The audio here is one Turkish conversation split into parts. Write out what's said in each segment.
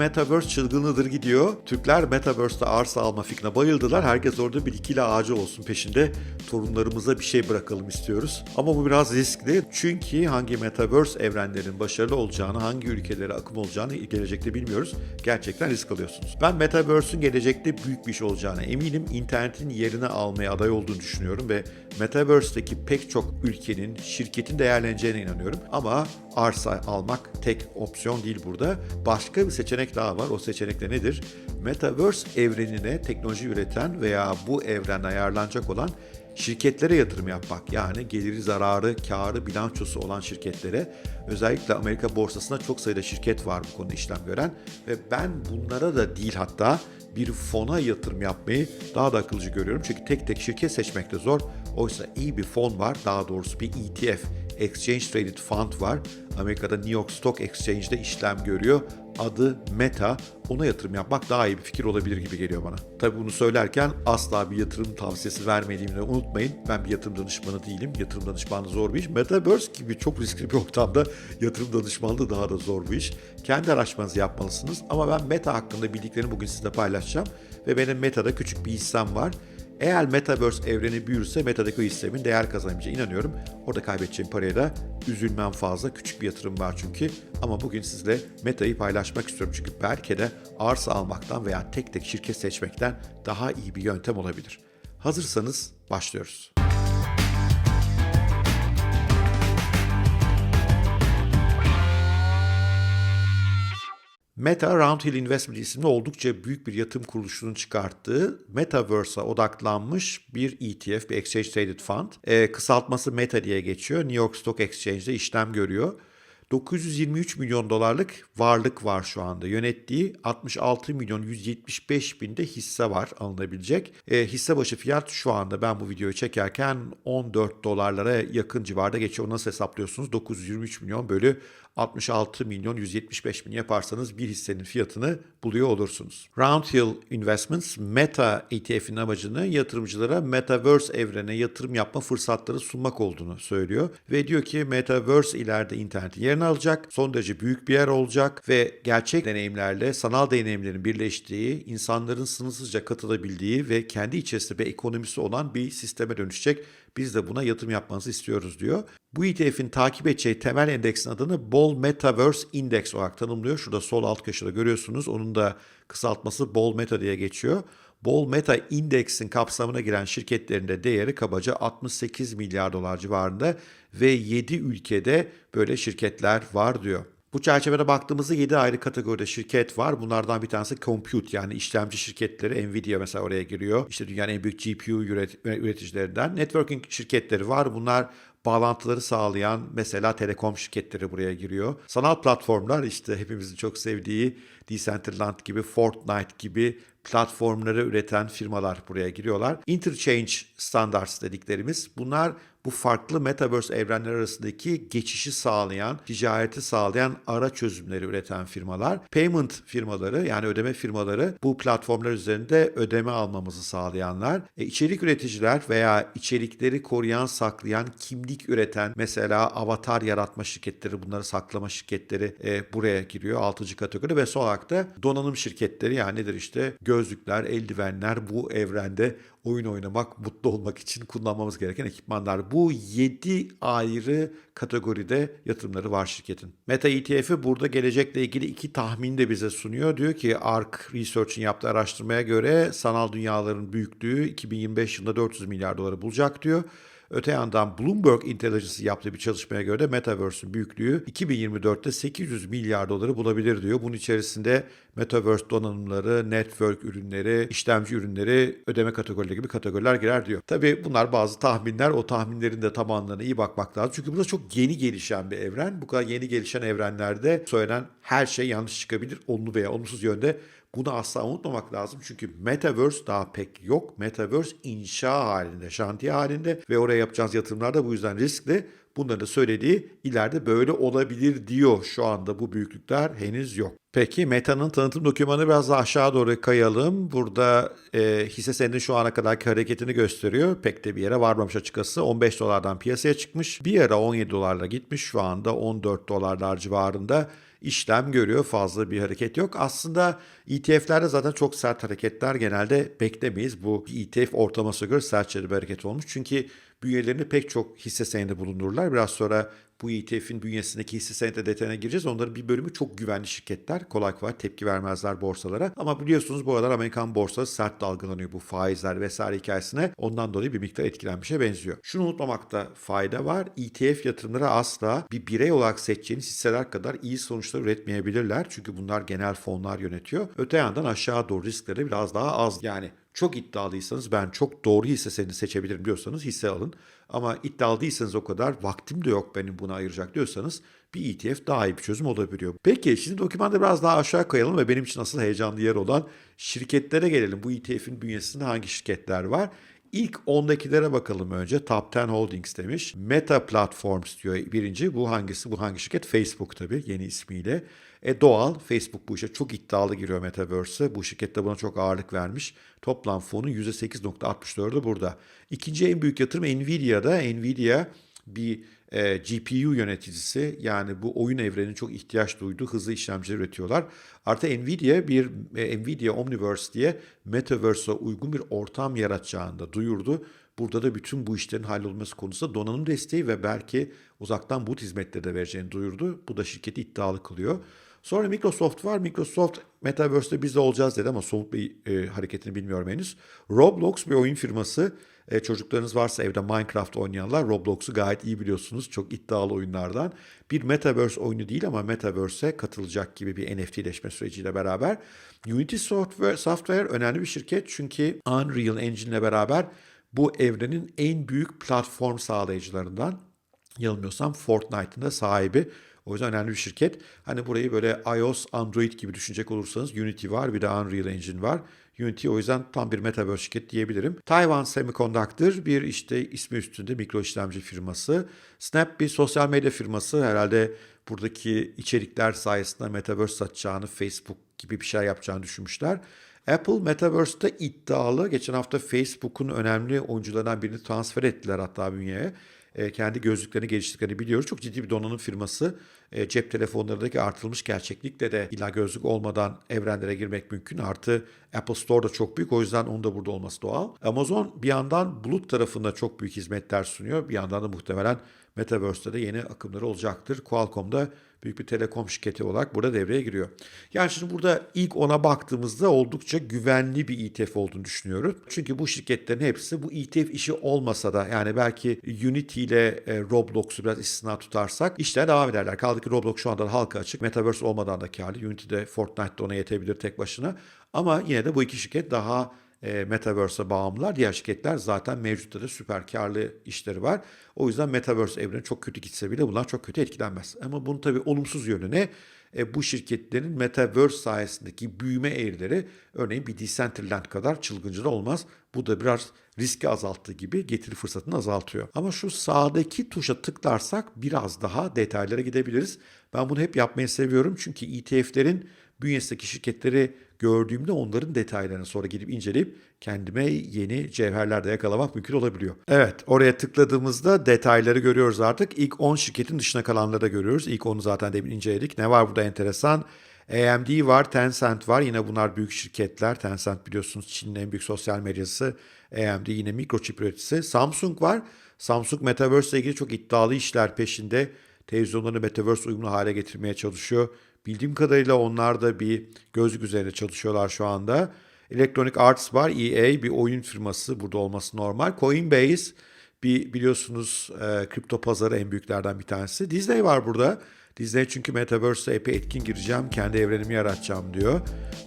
Metaverse çılgınlıdır gidiyor. Türkler Metaverse'te arsa alma fikrine bayıldılar. Herkes orada bir ikili ağacı olsun peşinde. Torunlarımıza bir şey bırakalım istiyoruz. Ama bu biraz riskli. Çünkü hangi Metaverse evrenlerin başarılı olacağını, hangi ülkelere akım olacağını gelecekte bilmiyoruz. Gerçekten risk alıyorsunuz. Ben Metaverse'ün gelecekte büyük bir iş olacağına eminim. İnternetin yerini almaya aday olduğunu düşünüyorum ve Metaverse'deki pek çok ülkenin, şirketin değerleneceğine inanıyorum. Ama arsa almak tek opsiyon değil burada. Başka bir seçenek daha var. O seçenek de nedir? Metaverse evrenine teknoloji üreten veya bu evrende ayarlanacak olan şirketlere yatırım yapmak. Yani geliri, zararı, karı, bilançosu olan şirketlere özellikle Amerika borsasında çok sayıda şirket var bu konuda işlem gören ve ben bunlara da değil hatta bir fona yatırım yapmayı daha da akılcı görüyorum. Çünkü tek tek şirket seçmek de zor. Oysa iyi bir fon var. Daha doğrusu bir ETF, Exchange Traded Fund var. Amerika'da New York Stock Exchange'de işlem görüyor. Adı Meta. Ona yatırım yapmak daha iyi bir fikir olabilir gibi geliyor bana. Tabii bunu söylerken asla bir yatırım tavsiyesi vermediğimi de unutmayın. Ben bir yatırım danışmanı değilim. Yatırım danışmanlığı zor bir iş. Metaverse gibi çok riskli bir ortamda yatırım danışmanlığı daha da zor bir iş. Kendi araştırmanızı yapmalısınız. Ama ben Meta hakkında bildiklerimi bugün sizinle paylaşacağım. Ve benim Meta'da küçük bir hissem var. Eğer Metaverse evreni büyürse Meta'daki o hissemin değer kazanabileceğine inanıyorum. Orada kaybedeceğim paraya da üzülmem fazla. Küçük bir yatırım var çünkü. Ama bugün sizle Meta'yı paylaşmak istiyorum. Çünkü belki de arsa almaktan veya tek tek şirket seçmekten daha iyi bir yöntem olabilir. Hazırsanız başlıyoruz. Meta Roundhill Investment isimli oldukça büyük bir yatırım kuruluşunun çıkarttığı Metaverse'a odaklanmış bir ETF, bir Exchange Traded Fund. Ee, kısaltması Meta diye geçiyor. New York Stock Exchange'de işlem görüyor. 923 milyon dolarlık varlık var şu anda. Yönettiği 66 milyon 175 binde hisse var alınabilecek. E, hisse başı fiyat şu anda ben bu videoyu çekerken 14 dolarlara yakın civarda geçiyor. Nasıl hesaplıyorsunuz? 923 milyon bölü 66 milyon 175 bin yaparsanız bir hissenin fiyatını buluyor olursunuz. Roundhill Investments Meta ETF'in amacını yatırımcılara Metaverse evrene yatırım yapma fırsatları sunmak olduğunu söylüyor. Ve diyor ki Metaverse ileride internetin yerini alacak, son derece büyük bir yer olacak ve gerçek deneyimlerle sanal deneyimlerin birleştiği, insanların sınırsızca katılabildiği ve kendi içerisinde bir ekonomisi olan bir sisteme dönüşecek. Biz de buna yatırım yapmanızı istiyoruz diyor. Bu ETF'in takip edeceği temel endeksin adını Bol Metaverse Index olarak tanımlıyor. Şurada sol alt köşede görüyorsunuz. Onun da kısaltması Bol Meta diye geçiyor. Bol Meta Index'in kapsamına giren şirketlerin de değeri kabaca 68 milyar dolar civarında ve 7 ülkede böyle şirketler var diyor. Bu çerçevede baktığımızda 7 ayrı kategoride şirket var. Bunlardan bir tanesi compute yani işlemci şirketleri. Nvidia mesela oraya giriyor. İşte dünyanın en büyük GPU üreticilerinden. Networking şirketleri var. Bunlar bağlantıları sağlayan mesela telekom şirketleri buraya giriyor. Sanal platformlar işte hepimizin çok sevdiği Decentraland gibi, Fortnite gibi platformları üreten firmalar buraya giriyorlar. Interchange Standards dediklerimiz bunlar bu farklı metaverse evrenler arasındaki geçişi sağlayan, ticareti sağlayan ara çözümleri üreten firmalar. Payment firmaları yani ödeme firmaları bu platformlar üzerinde ödeme almamızı sağlayanlar. E, içerik üreticiler veya içerikleri koruyan, saklayan, kimlik üreten mesela avatar yaratma şirketleri, bunları saklama şirketleri e, buraya giriyor 6. kategori ve son olarak da donanım şirketleri yani nedir işte gözlükler, eldivenler bu evrende oyun oynamak, mutlu olmak için kullanmamız gereken ekipmanlar. Bu 7 ayrı kategoride yatırımları var şirketin. Meta ETF'i burada gelecekle ilgili iki tahmin de bize sunuyor. Diyor ki ARK Research'in yaptığı araştırmaya göre sanal dünyaların büyüklüğü 2025 yılında 400 milyar doları bulacak diyor. Öte yandan Bloomberg Intelligence'ı yaptığı bir çalışmaya göre Metaverse'ün büyüklüğü 2024'te 800 milyar doları bulabilir diyor. Bunun içerisinde Metaverse donanımları, network ürünleri, işlemci ürünleri, ödeme kategorileri gibi kategoriler girer diyor. Tabii bunlar bazı tahminler. O tahminlerin de tamamlarına iyi bakmak lazım. Çünkü burada çok yeni gelişen bir evren. Bu kadar yeni gelişen evrenlerde söylenen her şey yanlış çıkabilir. Olumlu veya olumsuz yönde bunu asla unutmamak lazım çünkü Metaverse daha pek yok. Metaverse inşa halinde, şantiye halinde ve oraya yapacağınız yatırımlar da bu yüzden riskli. Bunları da söylediği ileride böyle olabilir diyor şu anda bu büyüklükler henüz yok. Peki Meta'nın tanıtım dokümanı biraz daha aşağı doğru kayalım. Burada e, hisse senedinin şu ana kadarki hareketini gösteriyor. Pek de bir yere varmamış açıkçası. 15 dolardan piyasaya çıkmış. Bir ara 17 dolarla gitmiş. Şu anda 14 dolarlar civarında işlem görüyor. Fazla bir hareket yok. Aslında ETF'lerde zaten çok sert hareketler genelde beklemeyiz. Bu ETF ortalamasına göre sertçe bir hareket olmuş. Çünkü bünyelerinde pek çok hisse senedi bulundururlar. Biraz sonra bu ETF'in bünyesindeki hisse senedi detayına gireceğiz. Onların bir bölümü çok güvenli şirketler. Kolay kolay tepki vermezler borsalara. Ama biliyorsunuz bu aralar Amerikan borsası sert dalgalanıyor bu faizler vesaire hikayesine. Ondan dolayı bir miktar etkilenmişe benziyor. Şunu unutmamakta fayda var. ETF yatırımları asla bir birey olarak seçeceğiniz hisseler kadar iyi sonuçlar üretmeyebilirler. Çünkü bunlar genel fonlar yönetiyor. Öte yandan aşağı doğru riskleri biraz daha az. Yani çok iddialıysanız ben çok doğru hisse senedi seçebilirim diyorsanız hisse alın. Ama iddialı değilseniz o kadar vaktim de yok benim buna ayıracak diyorsanız bir ETF daha iyi bir çözüm olabiliyor. Peki şimdi dokümanda biraz daha aşağı kayalım ve benim için asıl heyecanlı yer olan şirketlere gelelim. Bu ETF'in bünyesinde hangi şirketler var? İlk 10'dakilere bakalım önce. Top 10 Holdings demiş. Meta Platforms diyor birinci. Bu hangisi? Bu hangi şirket? Facebook tabii yeni ismiyle. E doğal. Facebook bu işe çok iddialı giriyor Metaverse'e. Bu şirket de buna çok ağırlık vermiş. Toplam fonun %8.64'ü burada. İkinci en büyük yatırım Nvidia'da. Nvidia bir e, GPU yöneticisi yani bu oyun evrenin çok ihtiyaç duyduğu hızlı işlemciler üretiyorlar. Artı Nvidia bir e, Nvidia Omniverse diye Metaverse'a uygun bir ortam yaratacağını da duyurdu. Burada da bütün bu işlerin hallolması konusunda donanım desteği ve belki uzaktan boot hizmetleri de vereceğini duyurdu. Bu da şirketi iddialı kılıyor. Sonra Microsoft var. Microsoft Metaverse'de biz de olacağız dedi ama somut bir e, hareketini bilmiyorum henüz. Roblox bir oyun firması. E, çocuklarınız varsa evde Minecraft oynayanlar Roblox'u gayet iyi biliyorsunuz. Çok iddialı oyunlardan. Bir Metaverse oyunu değil ama Metaverse'e katılacak gibi bir NFT'leşme süreciyle beraber. Unity Software, Software önemli bir şirket çünkü Unreal Engine ile beraber bu evrenin en büyük platform sağlayıcılarından. Yanılmıyorsam Fortnite'ın da sahibi. O yüzden önemli bir şirket. Hani burayı böyle iOS, Android gibi düşünecek olursanız Unity var bir de Unreal Engine var. Unity o yüzden tam bir metaverse şirket diyebilirim. Taiwan Semiconductor bir işte ismi üstünde mikro işlemci firması. Snap bir sosyal medya firması. Herhalde buradaki içerikler sayesinde metaverse satacağını, Facebook gibi bir şey yapacağını düşünmüşler. Apple Metaverse'te iddialı. Geçen hafta Facebook'un önemli oyuncularından birini transfer ettiler hatta bünyeye e, kendi gözlüklerini geliştirdiklerini biliyoruz. Çok ciddi bir donanım firması. E, cep telefonlarındaki artırılmış gerçeklikle de illa gözlük olmadan evrenlere girmek mümkün. Artı Apple Store da çok büyük. O yüzden onun da burada olması doğal. Amazon bir yandan bulut tarafında çok büyük hizmetler sunuyor. Bir yandan da muhtemelen Metaverse'de de yeni akımları olacaktır. Qualcomm'da büyük bir telekom şirketi olarak burada devreye giriyor. Yani şimdi burada ilk ona baktığımızda oldukça güvenli bir ETF olduğunu düşünüyorum. Çünkü bu şirketlerin hepsi bu ETF işi olmasa da yani belki Unity ile e, Roblox'u biraz istisna tutarsak işler devam ederler. Kaldı ki Roblox şu anda halka açık. Metaverse olmadan da karlı. Unity'de Fortnite'da ona yetebilir tek başına. Ama yine de bu iki şirket daha e, Metaverse'e bağımlılar. Diğer şirketler zaten mevcutta da süper karlı işleri var. O yüzden Metaverse evreni çok kötü gitse bile bunlar çok kötü etkilenmez. Ama bunun tabii olumsuz yönü? E, bu şirketlerin Metaverse sayesindeki büyüme eğrileri örneğin bir Decentraland kadar çılgınca da olmaz. Bu da biraz riski azalttığı gibi getiri fırsatını azaltıyor. Ama şu sağdaki tuşa tıklarsak biraz daha detaylara gidebiliriz. Ben bunu hep yapmayı seviyorum çünkü ETF'lerin bünyesindeki şirketleri gördüğümde onların detaylarını sonra gidip inceleyip kendime yeni cevherler de yakalamak mümkün olabiliyor. Evet oraya tıkladığımızda detayları görüyoruz artık. İlk 10 şirketin dışına kalanları da görüyoruz. İlk 10'u zaten demin inceledik. Ne var burada enteresan? AMD var, Tencent var. Yine bunlar büyük şirketler. Tencent biliyorsunuz Çin'in en büyük sosyal medyası. AMD yine mikroçip üreticisi. Samsung var. Samsung Metaverse ile ilgili çok iddialı işler peşinde. Televizyonlarını Metaverse uyumlu hale getirmeye çalışıyor. Bildiğim kadarıyla onlar da bir gözlük üzerinde çalışıyorlar şu anda. Electronic Arts var. EA bir oyun firması burada olması normal. Coinbase bir biliyorsunuz e, kripto pazarı en büyüklerden bir tanesi. Disney var burada. Disney çünkü Metaverse'e epey etkin gireceğim. Kendi evrenimi yaratacağım diyor.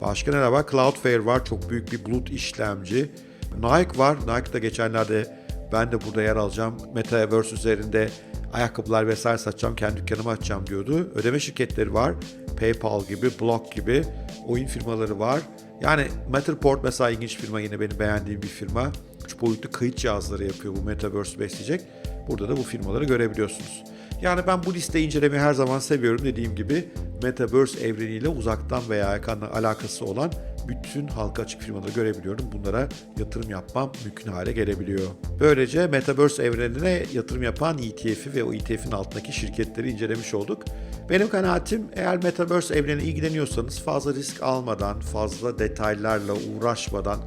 Başka ne var? Cloudflare var. Çok büyük bir bulut işlemci. Nike var. Nike da geçenlerde ben de burada yer alacağım. Metaverse üzerinde ayakkabılar vesaire satacağım, kendi dükkanımı açacağım diyordu. Ödeme şirketleri var. PayPal gibi, Block gibi oyun firmaları var. Yani Matterport mesela ilginç firma yine benim beğendiğim bir firma. 3 boyutlu kayıt cihazları yapıyor bu Metaverse besleyecek. Burada da bu firmaları görebiliyorsunuz. Yani ben bu listeyi incelemeyi her zaman seviyorum. Dediğim gibi Metaverse evreniyle uzaktan veya yakından alakası olan bütün halka açık firmaları görebiliyorum. Bunlara yatırım yapmam mümkün hale gelebiliyor. Böylece Metaverse evrenine yatırım yapan ETF'i ve o ETF'in altındaki şirketleri incelemiş olduk. Benim kanaatim eğer Metaverse evrenine ilgileniyorsanız fazla risk almadan, fazla detaylarla uğraşmadan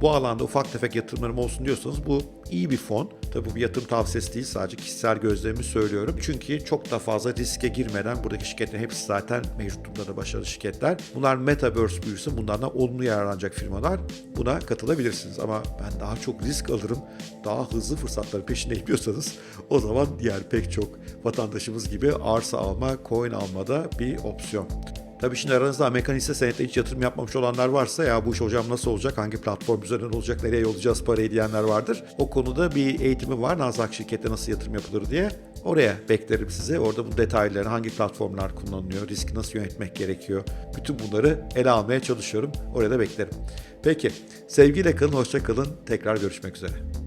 bu alanda ufak tefek yatırımlarım olsun diyorsanız bu iyi bir fon. Tabii bu bir yatırım tavsiyesi değil sadece kişisel gözlemimi söylüyorum. Çünkü çok da fazla riske girmeden buradaki şirketlerin hepsi zaten mevcut durumda da başarılı şirketler. Bunlar Metaverse büyürse bunlardan olumlu yararlanacak firmalar. Buna katılabilirsiniz ama ben daha çok risk alırım, daha hızlı fırsatları peşinde gidiyorsanız o zaman diğer pek çok vatandaşımız gibi arsa alma, coin alma da bir opsiyon. Tabii şimdi aranızda Amerikan hisse senetine hiç yatırım yapmamış olanlar varsa ya bu iş hocam nasıl olacak, hangi platform üzerinden olacak, nereye yollayacağız parayı diyenler vardır. O konuda bir eğitimi var Nasdaq şirkette nasıl yatırım yapılır diye. Oraya beklerim size. Orada bu detayları, hangi platformlar kullanılıyor, riski nasıl yönetmek gerekiyor. Bütün bunları ele almaya çalışıyorum. Oraya da beklerim. Peki, sevgiyle kalın, hoşça kalın. Tekrar görüşmek üzere.